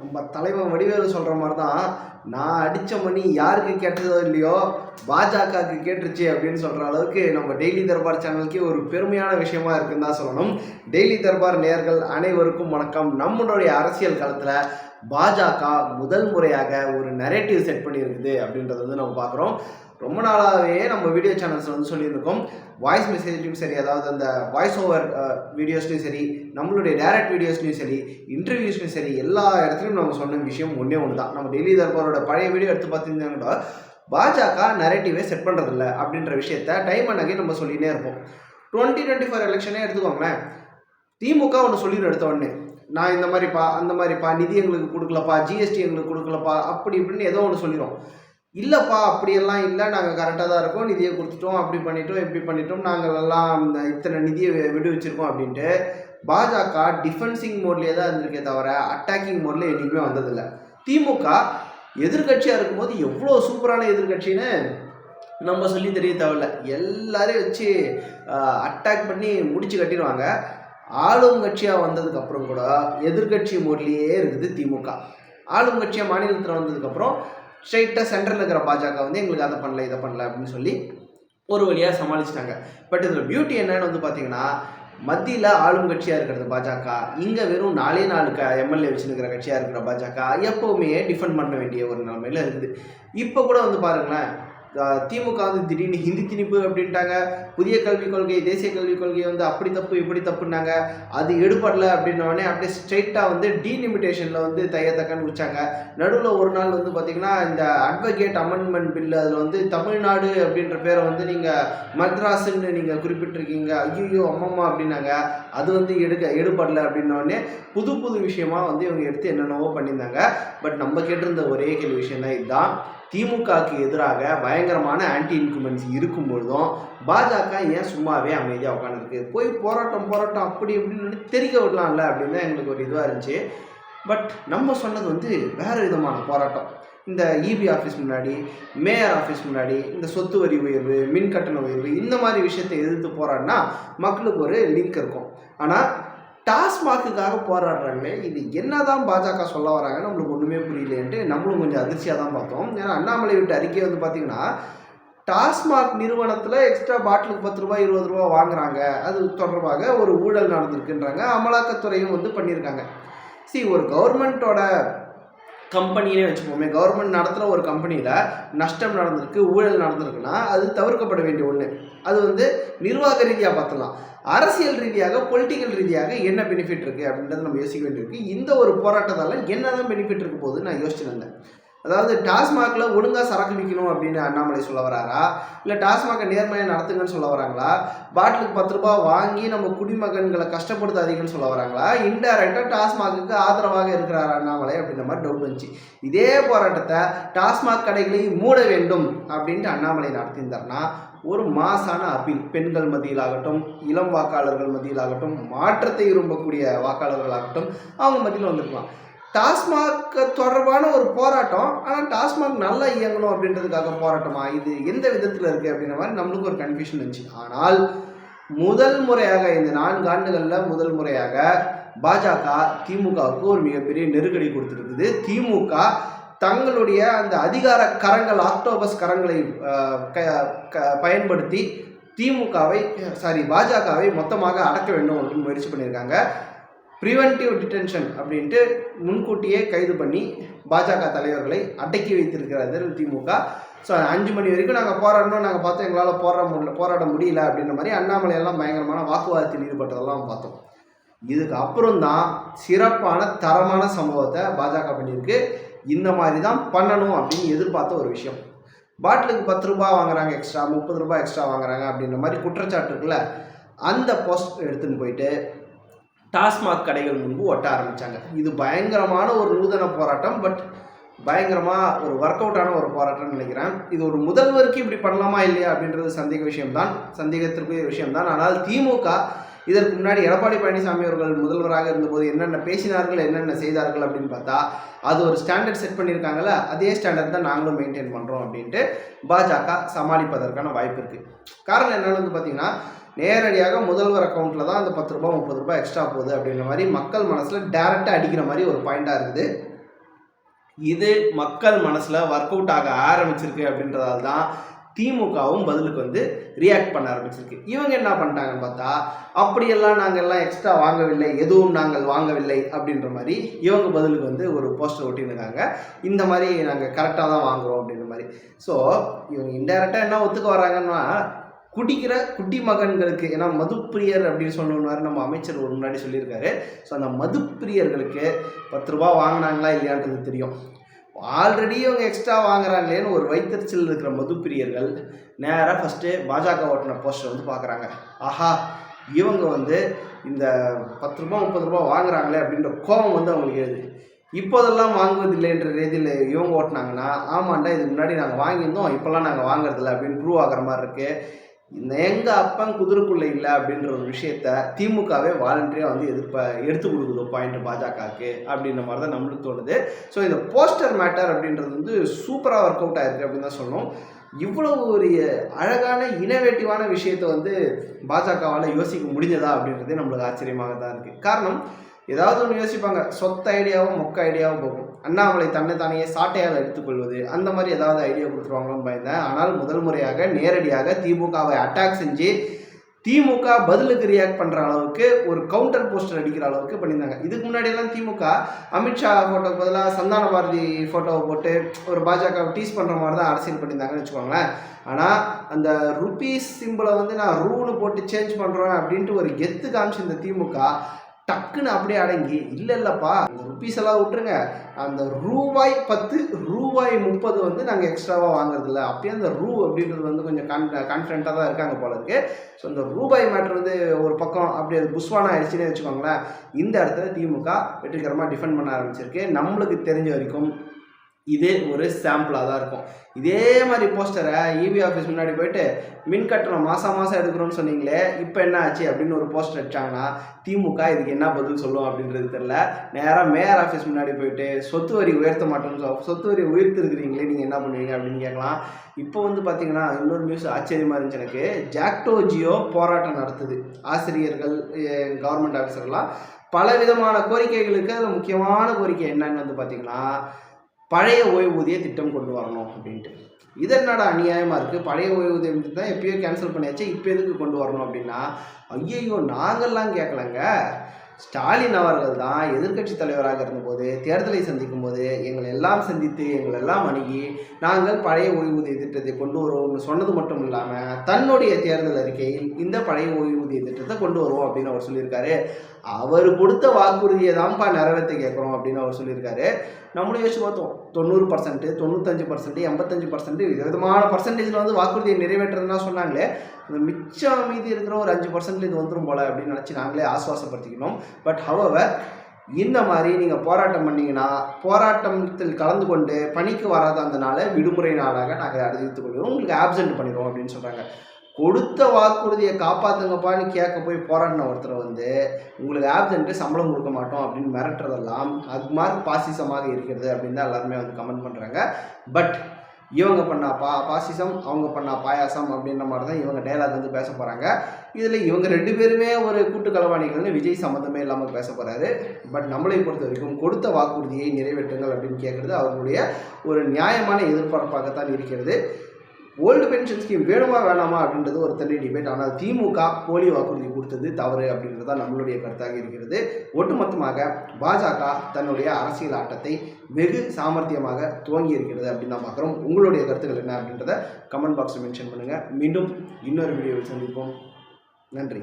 நம்ம தலைவன் வடிவேலு சொல்கிற மாதிரி தான் நான் அடித்த மணி யாருக்கு கேட்டதோ இல்லையோ பாஜகவுக்கு கேட்டுருச்சு அப்படின்னு சொல்கிற அளவுக்கு நம்ம டெய்லி தர்பார் சேனலுக்கு ஒரு பெருமையான விஷயமா இருக்குன்னு தான் சொல்லணும். டெய்லி தர்பார் நேர்கள் அனைவருக்கும் வணக்கம். நம்மளுடைய அரசியல் களத்தில் பாஜக முதல் முறையாக ஒரு நரேட்டிவ் செட் பண்ணியிருக்குது அப்படின்றத வந்து நம்ம பார்க்குறோம். ரொம்ப நாளாகவே நம்ம வீடியோ சேனல்ஸ் வந்து சொல்லியிருக்கோம் வாய்ஸ் மெசேஜ்லையும் சரி அதாவது அந்த வாய்ஸ் ஓவர் வீடியோஸ்லையும் சரி நம்மளுடைய டைரக்ட் வீடியோஸ்லையும் சரி இன்டர்வியூஸ்லையும் சரி எல்லா இடத்துலையும் நம்ம சொன்ன விஷயம் ஒன்றே ஒன்று தான் நம்ம டெய்லி தர்பாரோட பழைய வீடியோ எடுத்து பார்த்தீங்கன்னா பாஜக நரேட்டிவே செட் பண்ணுறதில்ல அப்படின்ற விஷயத்த டைம் அண்ட் நம்ம சொல்லினே இருப்போம். டுவெண்ட்டி டுவெண்ட்டி ஃபோர் எலெக்ஷனே எடுத்துக்கோங்களேன். திமுக ஒன்று சொல்லிடும் எடுத்த உடனே நான் இந்த மாதிரிப்பா அந்த மாதிரிப்பா நிதி எங்களுக்கு கொடுக்கலப்பா ஜிஎஸ்டி எங்களுக்கு கொடுக்கலப்பா அப்படி இப்படின்னு ஏதோ ஒன்று சொல்லிடும் இல்லைப்பா அப்படியெல்லாம் இல்லை. நாங்கள் கரெக்டாக தான் இருக்கோம். நிதியை கொடுத்துட்டோம். அப்படி பண்ணிட்டோம் இப்படி பண்ணிட்டோம். நாங்கள் எல்லாம் இந்த இத்தனை நிதியை விடுவிச்சிருக்கோம் அப்படின்ட்டு பாஜக டிஃபென்சிங் மோட்லேயே தான் இருந்திருக்கே தவிர அட்டாக்கிங் மோட்ல என்றைக்குமே வந்ததில்லை. திமுக எதிர்கட்சியாக இருக்கும்போது எவ்வளோ சூப்பரான எதிர்கட்சின்னு நம்ம சொல்லி தெரிய தேவையில்ல. எல்லாரையும் வச்சு அட்டாக் பண்ணி முடிச்சு கட்டிடுவாங்க. ஆளும் கட்சியாக வந்ததுக்கப்புறம் கூட எதிர்கட்சி மோட்லேயே இருக்குது திமுக. ஆளும் கட்சியாக மாநிலத்தில் வந்ததுக்கப்புறம் ஸ்ட்ரெயிட்டாக சென்ட்ரல் இருக்கிற பாஜக வந்து எங்களுக்கு அதை பண்ணல இதை பண்ணல அப்படின்னு சொல்லி ஒரு வழியாக சமாளிச்சிட்டாங்க. பட் இதில் பியூட்டி என்னன்னு வந்து பார்த்தீங்கன்னா மத்தியில் ஆளும் கட்சியாக இருக்கிறது பாஜக. இங்கே வெறும் நாலே நாலு க எம்எல்ஏ வச்சுருக்கிற கட்சியாக இருக்கிற பாஜக எப்போவுமே டிஃபெண்ட் பண்ண வேண்டிய ஒரு நிலைமையில் இருக்குது. இப்போ கூட வந்து பாருங்களேன் திமுக வந்து திடீர்னு ஹிந்தி திணிப்பு அப்படின்ட்டாங்க. புதிய கல்விக் கொள்கை தேசிய கல்விக் கொள்கை வந்து அப்படி தப்பு இப்படி தப்புனாங்க அது எடுபடல அப்படின்னோடனே அப்படியே ஸ்ட்ரெயிட்டாக வந்து டீலிமிட்டேஷனில் வந்து தையத்தக்கன்னு வச்சாங்க நடுவில் ஒரு நாள் வந்து பார்த்தீங்கன்னா இந்த அட்வொகேட் அமெண்ட்மெண்ட் பில் அதில் வந்து தமிழ்நாடு அப்படின்ற பேரை வந்து நீங்கள் மத்ராஸுன்னு நீங்கள் குறிப்பிட்டிருக்கீங்க. ஐயோ அம்மம்மா அப்படின்னாங்க. அது வந்து எடுக்க எடுபடல அப்படின்னோடனே புது புது விஷயமா வந்து இவங்க எடுத்து என்னென்னவோ பண்ணியிருந்தாங்க. பட் நம்ம கேட்டிருந்த ஒரே கேள்வி விஷயம் தான் இதுதான் திமுகவுக்கு எதிராக பயங்கரமான ஆன்டி இன்குமென்சி இருக்கும் பொழுதும் பாஜக ஏன் சும்மாவே அமைதியாக உட்காந்துருக்கு போய் போராட்டம் போராட்டம் அப்படி இப்படின்னு தெரிக்க விடலாம்ல அப்படின்னு தான் எங்களுக்கு ஒரு இதுவாக இருந்துச்சு. பட் நம்ம சொன்னது வந்து வேறு விதமான போராட்டம். இந்த இபி ஆஃபீஸ் முன்னாடி மேயர் ஆஃபீஸ் முன்னாடி இந்த சொத்து வரி உயர்வு மின் கட்டண உயர்வு இந்த மாதிரி விஷயத்தை எதிர்த்து போராடினா மக்களுக்கு ஒரு லிங்க் இருக்கும். ஆனால் டாஸ்மாக்குக்காக போராடுறாங்களே இது என்னதான் பாஜக சொல்ல வராங்க நம்மளுக்கு ஒன்றுமே புரியலன்ட்டு நம்மளும் கொஞ்சம் அதிர்ச்சியாக தான் பார்த்தோம். ஏன்னா அண்ணாமலை விட்டு அறிக்கை வந்து பார்த்தீங்கன்னா டாஸ்மாக் நிறுவனத்தில் எக்ஸ்ட்ரா பாட்டிலுக்கு பத்து ரூபாய் இருபது ரூபா வாங்குறாங்க. அது தொடர்பாக ஒரு ஊழல் நடந்திருக்குன்றாங்க. அமலாக்கத்துறையும் வந்து பண்ணியிருக்காங்க. சி ஒரு கவர்மெண்ட்டோட கம்பெனினே வச்சுப்போமே. கவர்மெண்ட் நடத்துகிற ஒரு கம்பெனியில் நஷ்டம் நடந்திருக்கு ஊழல் நடந்திருக்குன்னா அது தவிர்க்கப்பட வேண்டிய ஒன்று அது வந்து நிர்வாக ரீதியாக பார்த்துலாம் அரசியல் ரீதியாக பொலிட்டிக்கல் ரீதியாக என்ன பெனிஃபிட் இருக்குது அப்படின்றத நம்ம யோசிக்க வேண்டியிருக்கு. இந்த ஒரு போராட்டத்தால் என்னதான் பெனிஃபிட் இருக்க போகுது நான் யோசிச்சுருந்தேன் அதாவது டாஸ்மாகில் ஒழுங்காக சரக்கு விற்கணும் அப்படின்னு அண்ணாமலை சொல்ல வராரா? இல்லை டாஸ்மாகை நேர்மையாக நடத்துங்கன்னு சொல்ல வராங்களா? பாட்டிலுக்கு பத்து ரூபா வாங்கி நம்ம குடிமகன்களை கஷ்டப்படுத்தாதீங்கன்னு சொல்ல வராங்களா? இன்டைரக்டாக டாஸ்மாகுக்கு ஆதரவாக இருக்கிறார் அண்ணாமலை அப்படின்ற மாதிரி டவுட் வந்துச்சு. இதே போராட்டத்தை டாஸ்மாக் கடைகளையும் மூட வேண்டும் அப்படின்ட்டு அண்ணாமலை நடத்தியிருந்தார்னா ஒரு மாசான அப்பீல் பெண்கள் மத்தியிலாகட்டும் இளம் வாக்காளர்கள் மத்தியிலாகட்டும் மாற்றத்தை விரும்பக்கூடிய வாக்காளர்களாகட்டும் அவங்க மத்தியில் வந்திருக்கலாம். டாஸ்மாக் தொடர்பான ஒரு போராட்டம். ஆனால் டாஸ்மாக் நல்லா இயங்கணும் அப்படின்றதுக்காக போராட்டமா? இது எந்த விதத்தில் இருக்குது அப்படின்ற மாதிரி நம்மளுக்கு ஒரு கன்ஃபியூஷன் இருந்துச்சு. ஆனால் முதல் முறையாக இந்த நான்கு ஆண்டுகளில் முதல் முறையாக பாஜக திமுகவுக்கு ஒரு மிகப்பெரிய நெருக்கடி கொடுத்துருக்குது. திமுக தங்களுடைய அந்த அதிகார கரங்கள் ஆக்டோபஸ் கரங்களை க- க- பயன்படுத்தி திமுகவை சாரி பாஜகவை மொத்தமாக அடக்க வேண்டும் அப்படின்னு முயற்சி பண்ணியிருக்காங்க. ப்ரிவென்டிவ் டிடென்ஷன் அப்படின்ட்டு முன்கூட்டியே கைது பண்ணி பாஜக தலைவர்களை அடக்கி வைத்திருக்கிறது திமுக. ஸோ அஞ்சு மணி வரைக்கும் நாங்கள் போராடணும். நாங்கள் பார்த்தோம் எங்களால் போராட முடியல போராட முடியல அப்படின்ற மாதிரி அண்ணாமலை எல்லாம் பயங்கரமான வாக்குவாதத்தில் ஈடுபட்டதெல்லாம் பார்த்தோம். இதுக்கு அப்புறம் தான் சிறப்பான தரமான சம்பவத்தை பாஜக பண்ணியிருக்கு. இந்த மாதிரி தான் பண்ணணும் அப்படின்னு எதிர்பார்த்த ஒரு விஷயம். பாட்டிலுக்கு பத்து ரூபா வாங்குறாங்க எக்ஸ்ட்ரா முப்பது ரூபாய் எக்ஸ்ட்ரா வாங்குறாங்க அப்படின்ற மாதிரி குற்றச்சாட்டு இருக்குல்ல அந்த போஸ்ட் எடுத்துன்னு போயிட்டு டாஸ்மாக் கடைகள் முன்பு ஒட்ட ஆரம்பித்தாங்க இது பயங்கரமான ஒரு நூதன போராட்டம் பட் பயங்கரமாக ஒரு ஒர்க் அவுட்டான ஒரு போராட்டம்னு நினைக்கிறேன். இது ஒரு முதல்வருக்கு இப்படி பண்ணலாமா இல்லையா அப்படின்றது சந்தேக விஷயம்தான் சந்தேகத்திற்குரிய விஷயம்தான். ஆனால் திமுக இதற்கு முன்னாடி எடப்பாடி பழனிசாமி அவர்கள் முதல்வராக இருந்தபோது என்னென்ன பேசினார்கள் என்னென்ன செய்தார்கள் அப்படின்னு பார்த்தா அது ஒரு ஸ்டாண்டர்ட் செட் பண்ணியிருக்காங்கல்ல அதே ஸ்டாண்டர்ட் தான் நாங்களும் மெயின்டைன் பண்ணுறோம் அப்படின்ட்டு பாஜக சமாளிப்பதற்கான வாய்ப்பு இருக்குது காரணம் என்னென்னு வந்து பார்த்தீங்கன்னா நேரடியாக முதல்வர் அக்கௌண்ட்டில் தான் அந்த பத்து ரூபாய் முப்பது ரூபாய் எக்ஸ்ட்ரா போகுது அப்படின்ற மாதிரி மக்கள் மனசில் டேரெக்டாக அடிக்கிற மாதிரி ஒரு பாயிண்டாக இருக்குது. இது மக்கள் மனசில் ஒர்க் அவுட் ஆக ஆரம்பிச்சிருக்கு அப்படின்றதால தான் திமுகவும் பதிலுக்கு வந்து ரியாக்ட் பண்ண ஆரம்பிச்சிருக்கு. இவங்க என்ன பண்ணிட்டாங்கன்னு பார்த்தா அப்படியெல்லாம் நாங்கள் எல்லாம் எக்ஸ்ட்ரா வாங்கவில்லை எதுவும் நாங்கள் வாங்கவில்லை அப்படின்ற மாதிரி இவங்க பதிலுக்கு வந்து ஒரு போஸ்டர் ஒட்டியிருக்காங்க. இந்த மாதிரி நாங்கள் கரெக்டாக தான் வாங்குறோம் அப்படின்ற மாதிரி. ஸோ இவங்க இன்டெரக்டாக என்ன ஒத்துக்க வராங்கன்னா குடிக்கிற குட்டி மகன்களுக்கு ஏன்னா மதுப்பிரியர் அப்படின்னு சொன்னார் நம்ம அமைச்சர் ஒரு முன்னாடி சொல்லியிருக்காரு. ஸோ அந்த மதுப்பிரியர்களுக்கு பத்து ரூபா வாங்கினாங்களா இல்லையான்றது தெரியும். ஆல்ரெடி இவங்க எக்ஸ்ட்ரா வாங்குறாங்களேன்னு ஒரு வைத்தறிச்சல் இருக்கிற மதுப்பிரியர்கள் நேராக ஃபஸ்ட்டு பாஜக ஓட்டின போஸ்டர் வந்து பார்க்குறாங்க ஆஹா இவங்க வந்து இந்த பத்து ரூபா முப்பது ரூபா வாங்குறாங்களே அப்படின்ற கோபம் வந்து அவங்களுக்கு எழுது இப்போதெல்லாம் வாங்குவதில்லைன்ற ரீதியில் இவங்க ஓட்டினாங்கன்னா ஆமாண்டா இதுக்கு முன்னாடி நாங்கள் வாங்கியிருந்தோம் இப்போல்லாம் நாங்கள் வாங்குறதில்ல அப்படின்னு ப்ரூவ் ஆகிற மாதிரி இருக்குது இந்த எங்கள் அப்பன் குதிரைக்குள்ளே இல்லை அப்படின்ற ஒரு விஷயத்த திமுகவே வாலண்டரியாக வந்து எதிர்ப்ப எடுத்து கொடுக்குது. பாயிண்ட் பாஜகவுக்கு அப்படின்ற மாதிரி தான் நம்மளுக்கு தோணுது. ஸோ இந்த போஸ்டர் மேட்டர் அப்படின்றது வந்து சூப்பராக ஒர்க் அவுட் ஆயிருக்கு அப்படின்னு தான் சொல்லணும். இவ்வளவு ஒரு அழகான இனோவேட்டிவான விஷயத்தை வந்து பாஜகவால் யோசிக்க முடிஞ்சதா அப்படின்றதே நம்மளுக்கு ஆச்சரியமாக தான் இருக்குது காரணம் ஏதாவது ஒன்று யோசிப்பாங்க. சொத்த ஐடியாவும் மொக்க ஐடியாவும் போகும். அண்ணாமலை தன்னை தானையே சாட்டையால் எடுத்துக்கொள்வது அந்த மாதிரி ஏதாவது ஐடியா கொடுத்துருவாங்களோன்னு பயந்தேன். ஆனால் முதல் முறையாக நேரடியாக திமுகவை அட்டாக் செஞ்சு திமுக பதிலுக்கு ரியாக்ட் பண்ணுற அளவுக்கு ஒரு கவுண்டர் போஸ்டர் அடிக்கிற அளவுக்கு பண்ணியிருந்தாங்க. இதுக்கு முன்னாடியெல்லாம் திமுக அமித்ஷா ஃபோட்டோக்கு பதிலாக சந்தான பாரதி ஃபோட்டோவை போட்டு ஒரு பாஜகவை டீஸ் பண்ணுற மாதிரி தான் அரசியல் பண்ணியிருந்தாங்கன்னு வச்சுக்கோங்களேன். ஆனால் அந்த ருபீஸ் சிம்பிளை வந்து நான் ரூனு போட்டு சேஞ்ச் பண்ணுறேன் அப்படின்ட்டு ஒரு கெத்து காமிச்சு இந்த திமுக டக்குன்னு அப்படியே அடங்கி இல்லை இல்லைப்பா அந்த ருப்பீஸ் எல்லாம் விட்டுருங்க. அந்த ரூபாய் பத்து ரூபாய் முப்பது வந்து நாங்கள் எக்ஸ்ட்ராவாக வாங்குறதில்ல. அப்பயே அந்த ரூ அப்படின்றது வந்து கொஞ்சம் கான் கான்ஃபிடண்ட்டாக தான் இருக்காங்க போல இருக்கு. ஸோ இந்த ரூபாய் மேட்ரு வந்து ஒரு பக்கம் அப்படி அது புஷ்வானா ஆயிடுச்சுன்னு வச்சுக்கோங்களேன். இந்த இடத்துல திமுக வெற்றிகரமாக டிஃபெண்ட் பண்ண ஆரம்பிச்சிருக்கு. நம்மளுக்கு தெரிஞ்ச வரைக்கும் இதே ஒரு சாம்பிளாக தான் இருக்கும். இதே மாதிரி போஸ்டரை இபி ஆஃபீஸ் முன்னாடி போயிட்டு மின் கட்டணம் மாதம் மாதம் எடுக்கிறோம்னு சொன்னீங்களே இப்போ என்ன ஆச்சு அப்படின்னு ஒரு போஸ்டர் அடிச்சாங்கன்னா திமுக இதுக்கு என்ன பதில் சொல்லும் அப்படின்றது தெரில நேராக மேயர் ஆஃபீஸ் முன்னாடி போயிட்டு சொத்து வரி உயர்த்த மாட்டோம்னு சொல் சொத்து வரி உயர்த்திருக்கிறீங்களே நீங்கள் என்ன பண்ணுவீங்க அப்படின்னு கேட்கலாம். இப்போ வந்து பார்த்தீங்கன்னா இன்னொரு நியூஸ் ஆச்சரியமாக இருந்துச்சு எனக்கு. ஜாக்டோ ஜியோ போராட்டம் நடத்துது. ஆசிரியர்கள் கவர்மெண்ட் ஆஃபீஸர்லாம் பல விதமான கோரிக்கைகளுக்கு அதில் முக்கியமான கோரிக்கை என்னன்னு வந்து பார்த்தீங்கன்னா பழைய ஓய்வூதிய திட்டம் கொண்டு வரணும் அப்படின்ட்டு. இது என்னடா அநியாயமாக இருக்குது பழைய ஓய்வூதியம் தான் எப்பயோ கேன்சல் பண்ணியாச்சு இப்போ எதுக்கு கொண்டு வரணும் அப்படின்னா ஐயையோ நாங்கள்லாம் கேட்கலங்க ஸ்டாலின் அவர்கள் தான் எதிர்க்கட்சி தலைவராக இருந்தபோது தேர்தலை சந்திக்கும் போது எங்களை எல்லாம் சந்தித்து எங்களை எல்லாம் அணுகி நாங்கள் பழைய ஓய்வூதிய திட்டத்தை கொண்டு வருவோம்னு சொன்னது மட்டும் இல்லாமல் தன்னுடைய தேர்தல் அறிக்கையில் இந்த பழைய ஓய்வூதிய திட்டத்தை கொண்டு வருவோம் அப்படின்னு அவர் சொல்லியிருக்காரு. அவர் கொடுத்த வாக்குறுதியை தான்ப்பா நிறைவேற்ற கேட்குறோம் அப்படின்னு அவர் சொல்லியிருக்காரு. நம்மளும் யோசிச்சு பார்த்தோம். தொண்ணூறு பர்சன்ட் தொண்ணூத்தஞ்சு பர்சன்ட் எண்பத்தஞ்சு பர்சன்ட் விதவிதமான பர்சன்டேஜில் வந்து வாக்குறுதியை நிறைவேற்றுறதுனா சொன்னாங்களே அந்த மிச்சம் மீதி இருக்கிற ஒரு அஞ்சு பர்சன்ட் இது வந்துடும் போல அப்படின்னு நினச்சி நாங்களே ஆஸ்வாசப்படுத்திக்கணும் பட் ஹவவர் இந்த மாதிரி நீங்கள் போராட்டம் பண்ணிங்கன்னா போராட்டத்தில் கலந்து கொண்டு பணிக்கு வராத அந்த நாளை விடுமுறை நாளாக நாங்கள் அறிவித்துக் கொள்கிறோம். உங்களுக்கு ஆப்சென்ட் பண்ணிடுவோம் அப்படின்னு சொல்கிறாங்க கொடுத்த வாக்குறுதியை காப்பாற்றுங்கப்பான்னு கேட்க போய் போராடின ஒருத்தரை வந்து உங்களுக்கு ஆப்சென்ட்டு சம்பளம் கொடுக்க மாட்டோம் அப்படின்னு மிரட்டுறதெல்லாம் அது மாதிரி பாசிசமாக இருக்கிறது அப்படின்னு தான் எல்லாருமே வந்து கமெண்ட் பண்ணுறாங்க பட் இவங்க பண்ணா பா பாசிசம் அவங்க பண்ணா பாயாசம் அப்படின்ற மாதிரி தான் இவங்க டைலாக் வந்து பேச போகிறாங்க இதில் இவங்க ரெண்டு பேருமே ஒரு கூட்டு கலவாணிகள்னு விஜய் சம்மந்தமே இல்லாமல் பேச போகிறாரு பட் நம்மளை பொறுத்த வரைக்கும் கொடுத்த வாக்குறுதியை நிறைவேற்றுங்கள் அப்படின்னு கேட்குறது அவர்களுடைய ஒரு நியாயமான எதிர்பார்ப்பாகத்தான் இருக்கிறது. ஓல்டு பென்ஷன் ஸ்கீம் வேணுமா வேணாமா அப்படின்றது ஒரு தனி டிபேட் ஆனால் திமுக போலி வாக்குறுதி கொடுத்தது தவறு அப்படின்றது தான் நம்மளுடைய கருத்தாக இருக்கிறது. ஒட்டுமொத்தமாக பாஜக தன்னுடைய அரசியல் ஆட்டத்தை வெகு சாமர்த்தியமாக துவங்கி இருக்கிறது அப்படின்னு தான் பார்க்குறோம். உங்களுடைய கருத்துக்கள் என்ன அப்படின்றத கமெண்ட் பாக்ஸில் மென்ஷன் பண்ணுங்கள் மீண்டும் இன்னொரு வீடியோவில் சந்திப்போம். நன்றி.